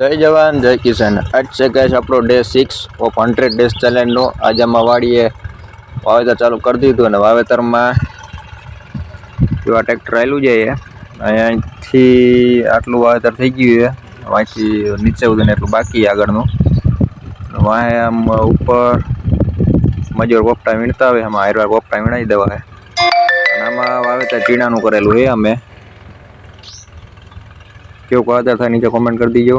જય જવાન, જય કિસાન. આજ છે ગેસ આપણો day six of hundred days ચેલેન્જનો આજે આમાં વાડીએ વાવેતર ચાલુ કરી દીધું અને વાવેતરમાં જેવા ટ્રેક્ટર આવેલું છે અહીંયાથી આટલું વાવેતર થઈ ગયું છે. અહીંથી નીચે સુધીને એટલું બાકી આગળનું. વાંહે આમ ઉપર મજૂર પોપટા વીણતા આવે આમાં હારવાર પોપટા વીણાવી દેવા અને આમાં વાવેતર ચીણાનું કરેલું છે અમે. કેવું વાવેતર થાય નીચે કોમેન્ટ કરી દીજો.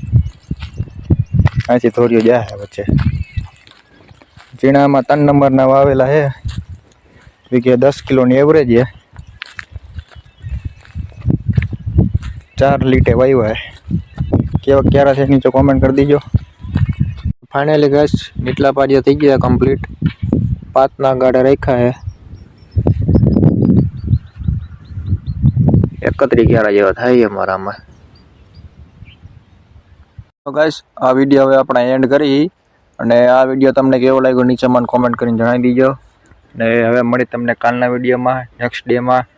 અહીંથી દોરીઓ જાય વચ્ચે ચીણામાં ત્રણ નંબરના વાવેલા છે વીઘે દસ કિલોની એવરેજ છે ચાર લીટે વાવ્યા છે કેવા ક્યારે છે નીચે કોમેન્ટ કરી દીજો ફાઇનલી ગેસ નીચલા પારિયા થઈ ગયા કમ્પ્લીટ પાંચના ગાડા રાખ્યા છે એકત્રીસ ગ્યારા જેવા થાય અમારામાં તો ગાઈસ આ વીડિયો હવે આપણે એન્ડ કરી. અને આ વીડિયો તમને કેવો લાગ્યો નીચે મને કોમેન્ટ કરીને જણાવી દીજો. ને હવે મળી તમને કાલના વિડીયોમાં નેક્સ્ટ ડેમાં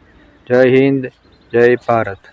જય હિન્દ, જય ભારત.